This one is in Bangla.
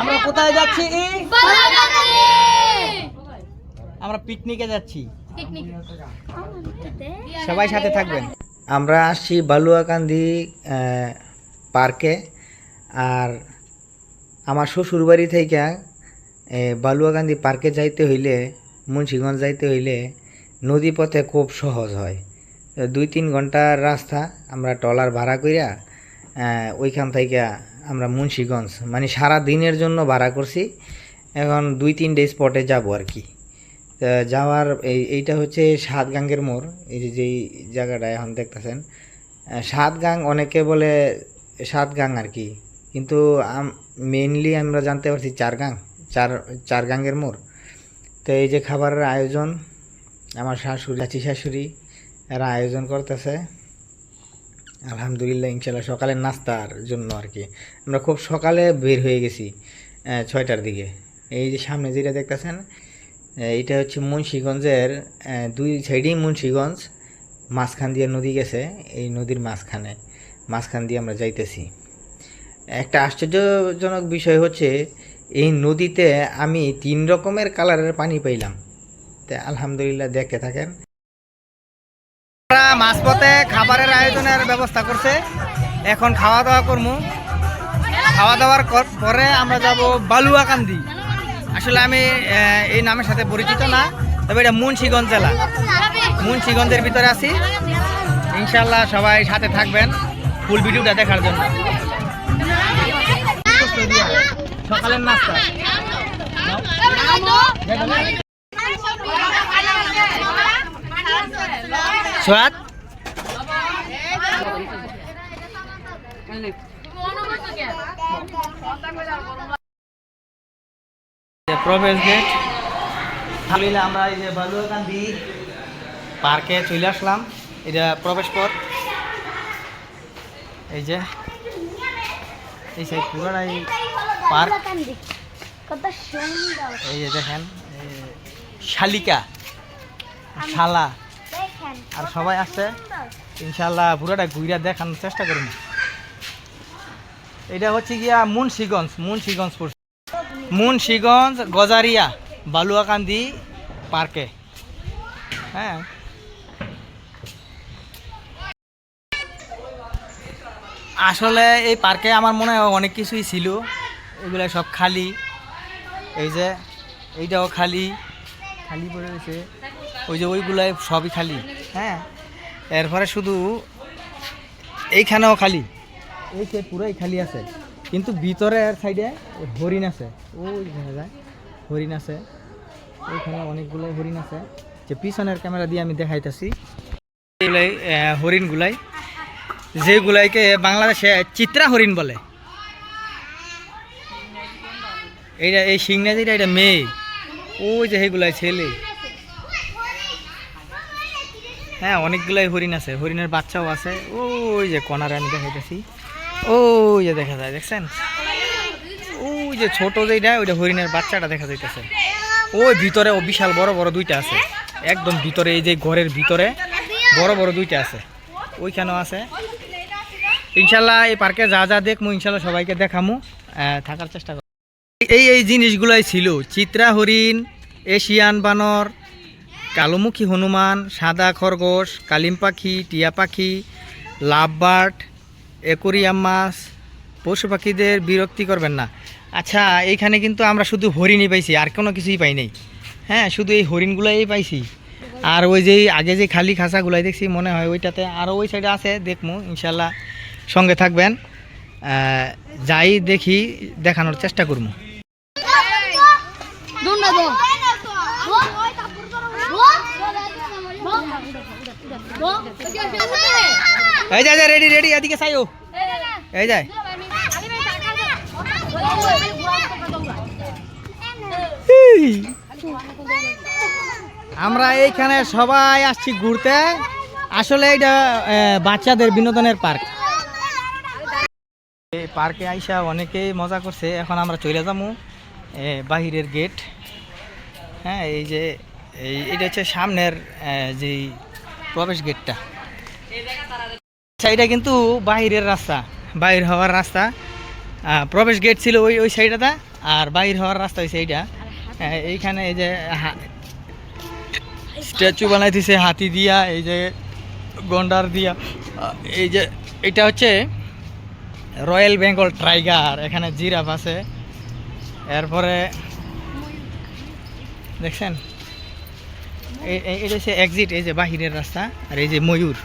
আমরা কোথায় যাচ্ছি? আমরা পিকনিকে যাচ্ছি। সবাই সাথে থাকবেন। আমরা আসছি বালুয়াকান্দি পার্কে, আর আমার শ্বশুর বাড়ি থেকে বালুয়াকান্দি পার্কে যাইতে হইলে, মুন্সিগঞ্জ যাইতে হইলে নদী পথে খুব সহজ হয়। দুই তিন ঘণ্টার রাস্তা, আমরা ট্রলার ভাড়া কইরা ওইখান থেকে আমরা মুন্সিগঞ্জ মানে সারা দিনের জন্য ভাড়া করছি। এখন দুই তিনটে স্পটে যাব আর কি। যাওয়ার এই, এইটা হচ্ছে সাতগাঙ্গের মোড়, এই যে যেই জায়গাটা এখন দেখতেছেন। সাতগাং অনেকে বলে সাতগাং আর কি, কিন্তু মেইনলি আমরা জানতে পারছি চারগাং, চার, চারগাঙ্গের মোড়। তো এই যে খাবারের আয়োজন, আমার শাশুড়ি, চাচি শাশুড়ি এরা আয়োজন করতেছে। আলহামদুলিল্লাহ ইনশাল্লাহ সকালের নাস্তার জন্য আর কি আমরা খুব সকালে বের হয়ে গেছি ছয়টার দিকে। এই যে সামনে যেটা দেখতেছেন এটা হচ্ছে মুন্সীগঞ্জের দুই সাইডেই মুন্সীগঞ্জ, মাঝখান দিয়ে নদী গেছে, এই নদীর মাঝখানে। মাঝখান দিয়ে আমরা যাইতেছি। একটা আশ্চর্যজনক বিষয় হচ্ছে, এই নদীতে আমি তিন রকমের কালারের পানি পাইলাম। তা আলহামদুলিল্লাহ দেখতে থাকেন। মাঝপথে খাবারের আয়োজনের ব্যবস্থা করছে। এখন খাওয়া দাওয়া করব খাওয়া দাওয়ার পরে আমরা যাব বালুয়াকান্দি। আসলে আমি এই নামের সাথে পরিচিত না, তবে এটা মুন্সিগঞ্জ জেলা। মুন্সিগঞ্জের ভিতরে আছি। ইনশাল্লাহ সবাই সাথে থাকবেন ফুল ভিডিওটা দেখার জন্য। সকালের নাস্তা। সোয়াদ যে আমরা এই যে বালুয়াকান্দি পার্কে চলে আসলাম। এটা প্রবেশ পথ। এই যে, এই সাইড পুরোটাই পার্ক। এই যে দেখেন শালিকা, শালা। আর সবাই আসছে ইনশাল্লাহ পুরোটা ঘুরে দেখানোর চেষ্টা করুন। এটা হচ্ছে গিয়া মুন্সিগঞ্জ মুন্সিগঞ্জ পড়ছে। মুন্সিগঞ্জ, গজারিয়া, বালুয়াকান্দি পার্কে। হ্যাঁ। আসলে এই পার্কে আমার মনে হয় অনেক কিছুই ছিল। এগুলো সব খালি। এই যে, এইটাও খালি। খালি পড়ে রয়েছে। ওই যে ওইগুলাই সবই খালি। হ্যাঁ। এরপরে শুধু এইখানেও খালি। এই সে পুরোই খালি আছে। কিন্তু ভিতরের সাইডে হরিণ আছে। ওই দেখা যায়, হরিণ আছে। ওইখানে অনেকগুলো হরিণ আছে। যে পিছনের ক্যামেরা দিয়ে আমি দেখাইতেছি। এগুলাই হরিণগুলাই, যেগুলাইকে বাংলাদেশে চিত্রা হরিণ বলে। এইটা, এই সিংনা যেটা, এটা মেয়ে। ওই যে সেগুলাই ছেলে। হ্যাঁ অনেকগুলাই হরিণ আছে। হরিণের বাচ্চাও আছে। ওই যে কনারে আমি দেখাইতেছি। ওই যে দেখা যায়, দেখছেন? ওই যে ছোট যেটা ওইটা হরিণের বাচ্চাটা দেখা যাইতেছে। ওই ভিতরে ও বিশাল বড় বড় দুইটা আছে। একদম ভিতরে, এই যে ঘরের ভিতরে বড় বড় দুইটা আছে। ওইখানেও আছে। ইনশাল্লাহ এই পার্কে যা যা দেখব ইনশাল্লাহ সবাইকে দেখামু। থাকার চেষ্টা করব। এই এই জিনিসগুলাই ছিল। চিত্রা হরিণ, এশিয়ান বানর, কালোমুখী হনুমান, সাদা খরগোশ, কালিম পাখি, টিয়া পাখি লাভবার্ড একুরিয়াম মাছ পশু পাখিদের বিরক্তি করবেন না। আচ্ছা এইখানে কিন্তু আমরা শুধু হরিণই পাইছি, আর কোনো কিছুই পাই নাই। হ্যাঁ শুধু এই হরিণগুলাই পাইছি। আর ওই যে আগে যে খালি খাঁচাগুলাই দেখছি, মনে হয় ওইটাতে আরও ওই সাইডে আছে দেখব ইনশাল্লাহ সঙ্গে থাকবেন। যাই দেখি, দেখানোর চেষ্টা করব এই যায় রেডি রেডি এদিকে চাইও এই যায় আমরা এইখানে সবাই আসছি ঘুরতে। আসলে এটা বাচ্চাদের বিনোদনের পার্ক। পার্কে আইসা অনেকেই মজা করছে। এখন আমরা চলে যাব বাহিরের গেট। হ্যাঁ এই যে, এই, এটা হচ্ছে সামনের যেই প্রবেশ গেটটা। আচ্ছা এটা কিন্তু বাহিরের রাস্তা। বাইর হওয়ার রাস্তা। প্রবেশ গেট ছিল ওই ওই সাইডটা আর বাইর হওয়ার রাস্তা হয়েছে এইটা। এইখানে এই যে স্ট্যাচু বানাইতেছে, হাতি দিয়া, এই যে গন্ডার দিয়া। এই যে এটা হচ্ছে রয়্যাল বেঙ্গল টাইগার এখানে জিরাফ আছে। এরপরে দেখছেন? এটা হচ্ছে এক্সিট এই যে বাহিরের রাস্তা, আর এই যে ময়ূর।